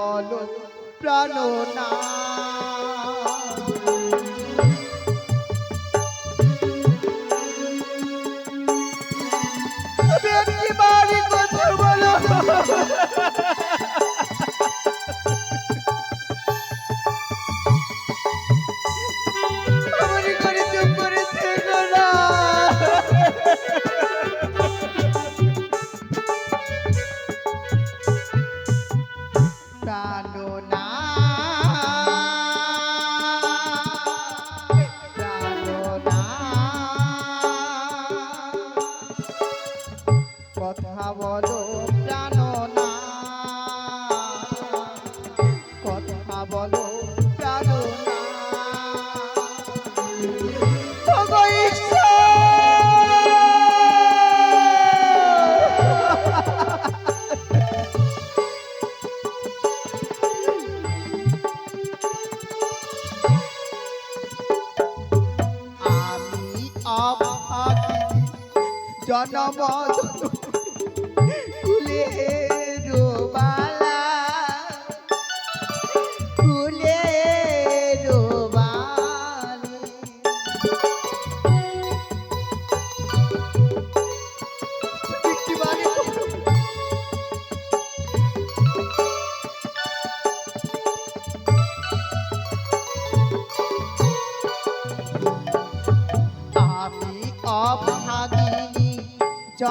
বল প্রাণনা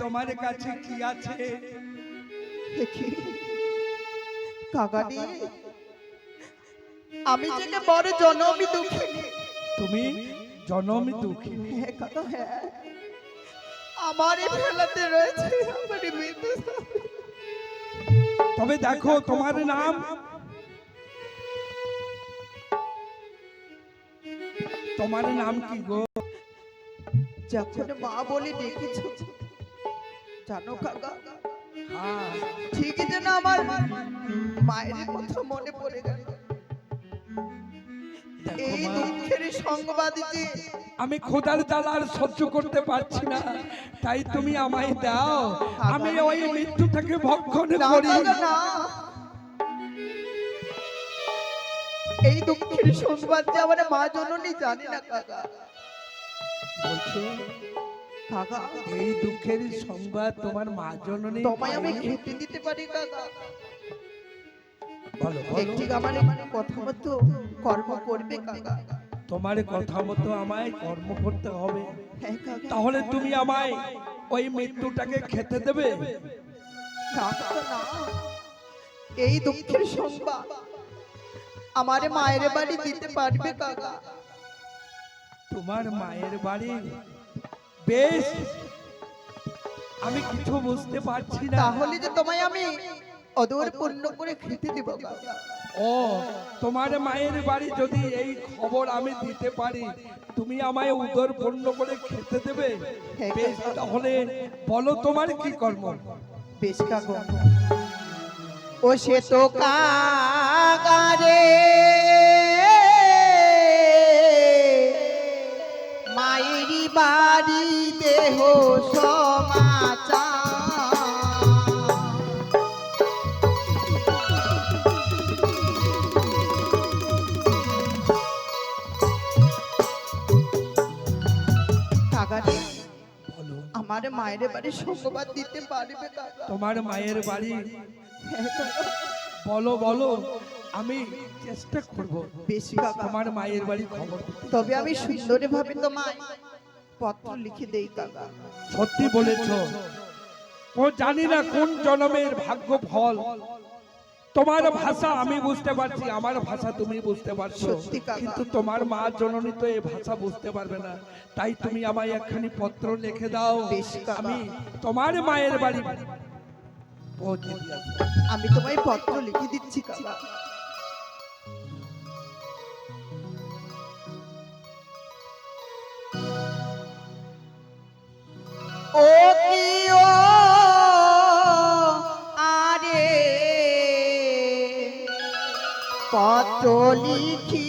তোমার কাছে কি আছে? দেখি। কাকানি আমি থেকে বড় জনমই দুঃখী। তুমি জনমই দুঃখী। হ্যাঁ কাকা হ্যাঁ। আমারই ফেলাতে রয়েছে মৃত্যু তবে দেখো তোমার নাম। তোমার নাম কি গো? যখন মা বলে ডেকেছ জানো কাকা? হ্যাঁ ঠিকই যেন আমার মায়ের কথা মনে পড়ে গেল। এই দুঃখের সংবাদ যে আমি খোদার জ্বালা আর সহ্য করতে পারছি না। তাই তুমি আমায় দাও। আমি ওই মৃত্যুটাকে ভক্ষণ না করি। না। এই দুঃখের সংবাদ যে আমার মা জননী জানি না কাকা। বলছো কাকা এই দুঃখের সংবাদ তোমার মা জননী তোমায় আমি খেতে দিতে পারি কাকা বলো বলো। আমার কথা মতো কর্ম করবে কাকা। তোমার কথা মতো আমায় কর্ম করতে হবে। হ্যাঁ তাহলে তুমি আমায় ওই মৃত্যুটাকে খেতে দেবে? এই দুঃখের সংবাদ আমার মায়ের বাড়ি দিতে পারবে কাকা। তোমার মায়ের বাড়ি বেশ। আমি কিছু বুঝতে পারছি না। তাহলে যে তোমায় আমি অদূর পূর্ণ করে খেতে দিব ও তোমার মায়ের বাড়ি যদি এই খবর আমি দিতে পারি তুমি আমায় উদর পূর্ণ করে খেতে দেবে? হ্যাঁ, বেশ তাহলে বলো তোমার কি কর্ম? বেশ কাকা। ও সে তো কাগারে বাড়ি দেহ বলো আমার মায়ের বাড়ি সংবাদ দিতে পারবে তোমার মায়ের বাড়ি? বলো বলো আমি চেষ্টা করব। বেশি তোমার মায়ের বাড়ি খবর তবে আমি সুন্দরী ভাবে তোমায় পত্র লিখে দেই কাকা সত্যি বলেছ। ও জানি না কোন জন্মের ভাগ্য ফল। তোমার ভাষা আমি বুঝতে পারছি আমার ভাষা তুমি বুঝতে পারছ। কিন্তু তোমার মা জননী তো এই ভাষা বুঝতে পারবে না। তাই তুমি আমায় একখানি পত্র লিখে দাও। আমি তোমার মায়ের বাড়ি পৌঁছে আমি তোমায় পত্র লিখে দিচ্ছি কাকা কত লিখি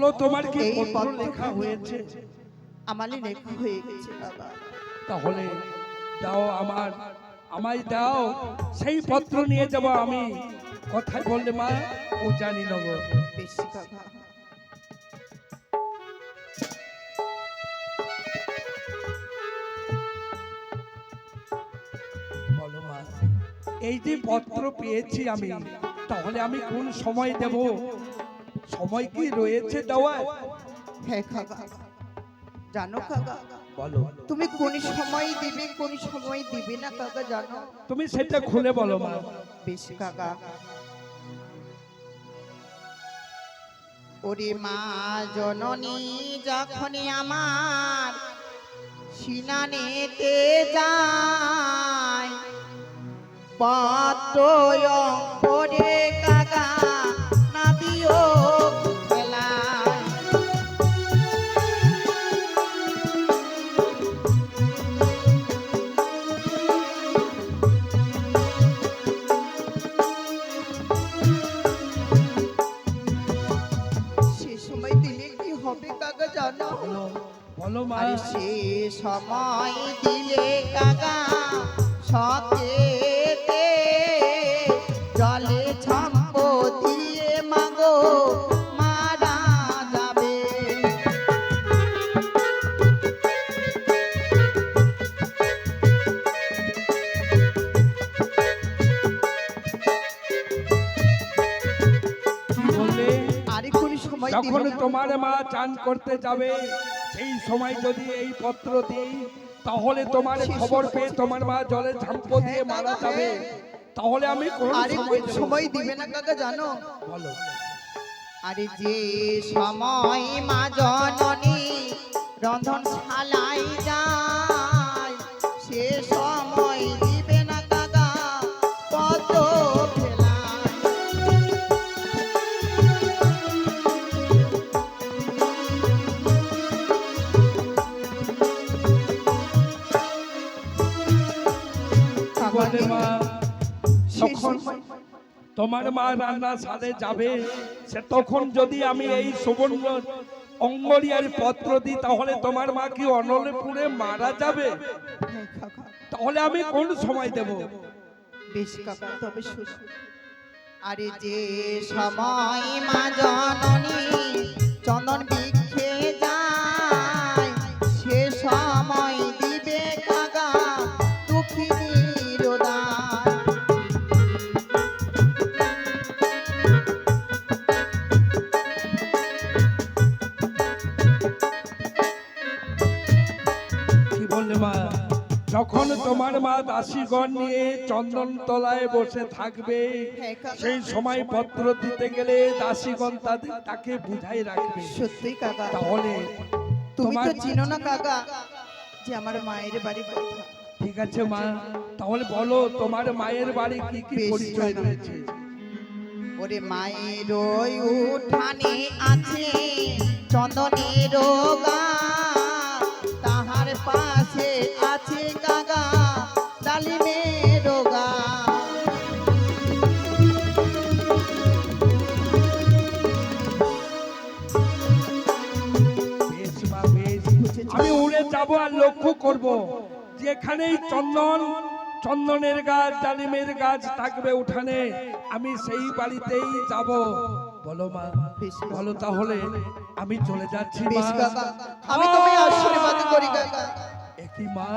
বলো তোমার কি এই পত্র লেখা হয়েছে? আমারই লেখা হয়ে গেছে বাবা। তাহলে দাও আমার আমায় দাও। সেই পত্র নিয়ে যাব আমি। কথায় বললে মা ও জানি নেব বেশি মা এই যে পত্র পেয়েছি আমি তাহলে আমি কোন সময় দেব? সময় কি রয়েছে হ্যাঁ কাকা। জানো কাকা বলো। তুমি কোন সময় দিবে কোন সময় দিবে না কাকা জানো? তুমি সেটা খুলে বলো মা। বেশ কাকা। ওরে মা জননী যখন আমার সিনানেতে যায় পাত্র আরে সে সময় দিলে কাকা সতেতে জলে ছাম্প দিয়ে মাগো মারা যাবে। কি কোন সময় যখন তোমার মা চান করতে যাবে সেই সময় যদি এই পত্র দিই তাহলে তোমার খবর পেয়ে তোমার মা জলে ঝাম্প দিয়ে মারা যাবে। তাহলে আমি কোন সময় দেব? না কাকা জানো? বলো। আরে যে সময় মা জননী রন্ধন শালাই তোমার মা রান্না সালে যাবে সে তখন যদি আমি এই সুবর্ণ অঙ্গরিয়ার পত্র দিই, তাহলে তোমার মা কি অনলপুরে মারা যাবে? তাহলে আমি কোন সময় দেব? বেশ কাকা, তবে আরে যে সময় মা জননী চন্দন কি মা যখন তোমার মা দাসীগণ নিয়ে চন্দন তলায় বসে থাকবে সেই সময় পত্র দিতে গেলে দাসীগণ তাদের তাকে বুঝাই রাখবে। সত্যি কাকা তাহলে তুমি তো চিনো না কাকা যে আমার মায়ের বাড়ি ঠিক আছে মা তাহলে বলো তোমার মায়ের বাড়ি কি কি পরিচয় রয়েছে? ওরে মায়ের ওই উঠানে আছে চন্দনের গাছ লক্ষ্য করব। যেখানেই চন্দন চন্দনের গাছ ডালিমের গাছ থাকবে উঠানে আমি সেই বাড়িতেই যাব। বলো মা। বলো তাহলে আমি চলে যাচ্ছি মা। আমি তোমায় আশীর্বাদ করি একই মা